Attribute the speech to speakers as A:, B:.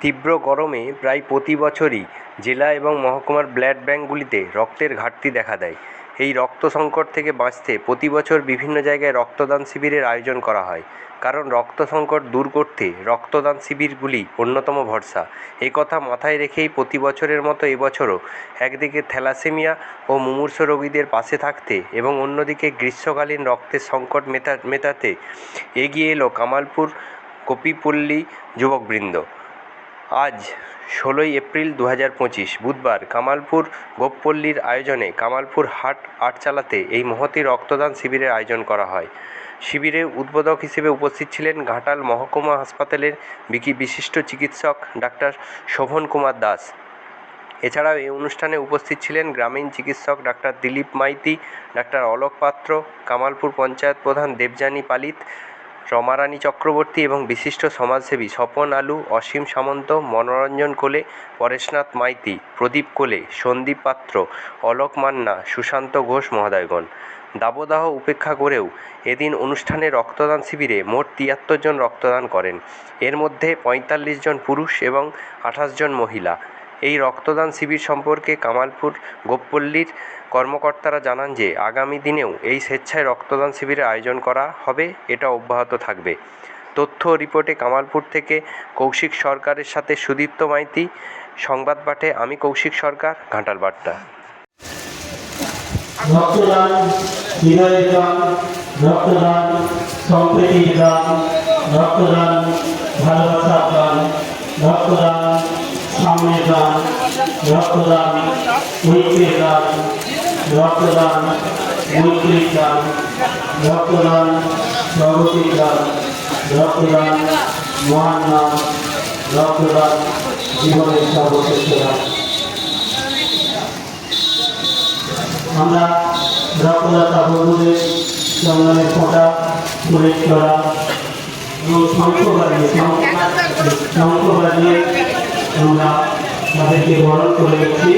A: তীব্র গরমে প্রায় প্রতি বছরই জেলা এবং মহকুমার ব্লাড ব্যাঙ্কগুলিতে রক্তের ঘাটতি দেখা দেয়। এই রক্ত সংকট থেকে বাঁচতে প্রতি বছর বিভিন্ন জায়গায় রক্তদান শিবিরের আয়োজন করা হয়। কারণ রক্ত সংকট দূর করতে রক্তদান শিবিরগুলি অন্যতম ভরসা। কথা মাথায় রেখেই প্রতি বছরের মতো এবছরও একদিকে থ্যালাসেমিয়া ও মুমূর্ষ রোগীদের পাশে থাকতে এবং অন্যদিকে গ্রীষ্মকালীন রক্তের সংকট মেটা, মেটাতে এগিয়ে এলো কামালপুর গোপীপল্লী যুবকবৃন্দ। আজ ষোলোই এপ্রিল দু হাজার পঁচিশ, বুধবার কামালপুর গোপপল্লীর আয়োজনে কামালপুর হাট আটচালাতে এই মহতি রক্তদান শিবিরের আয়োজন করা হয়। শিবিরে উদ্বোধক হিসেবে উপস্থিত ছিলেন ঘাটাল মহকুমা হাসপাতালের বিকি বিশিষ্ট চিকিৎসক ডাক্তার শোভন কুমার দাস। এছাড়াও এই অনুষ্ঠানে উপস্থিত ছিলেন গ্রামীণ চিকিৎসক ডাক্তার দিলীপ মাইতি, ডাক্তার অলোক পাত্র, কামালপুর পঞ্চায়েত প্রধান দেবযানী পালিত রমারানী চক্রবর্তী এবং বিশিষ্ট সমাজসেবী স্বপন আলু, অসীম সামন্ত, মনোরঞ্জন কোলে, পরেশনাথ মাইতি, প্রদীপ কোলে, সন্দীপ পাত্র, অলোক মান্না, সুশান্ত ঘোষ মহোদয়গণ। দাবদাহ উপেক্ষা করেও এদিন অনুষ্ঠানে রক্তদান শিবিরে মোট তিয়াত্তর জন রক্তদান করেন। এর মধ্যে পঁয়তাল্লিশ জন পুরুষ এবং আঠাশ জন মহিলা। এই রক্তদান শিবির সম্পর্কে কামালপুর গোপপল্লীর কর্মকর্তারা জানান যে, আগামী দিনেও এই স্বেচ্ছায় রক্তদান শিবিরের আয়োজন করা হবে, এটা অব্যাহত থাকবে। তথ্য রিপোর্টে কামালপুর থেকে কৌশিক সরকারের সাথে সুদীপ্ত মাইতি, সংবাদ পাঠে আমি কৌশিক সরকার, ঘাটাল বার্তা।
B: রক্তদান রক্তদান রক্তদান রক্তদান সামনের দান রক্তদান ঐক্যের দান রক্তদান মৈত্রীর দান রক্তদান প্রগতির দান রক্তদান মহান নাম রক্তদান জীবনের সর্বশ্রেষ্ঠ দান আমরা রক্তদাতা বন্ধুদের চন্দনের ফোঁটা ফুলের চড়া এবং শঙ্খ বাজিয়ে শঙ্খ বাজিয়ে আমরা তাদেরকে বরণ করে নিচ্ছি।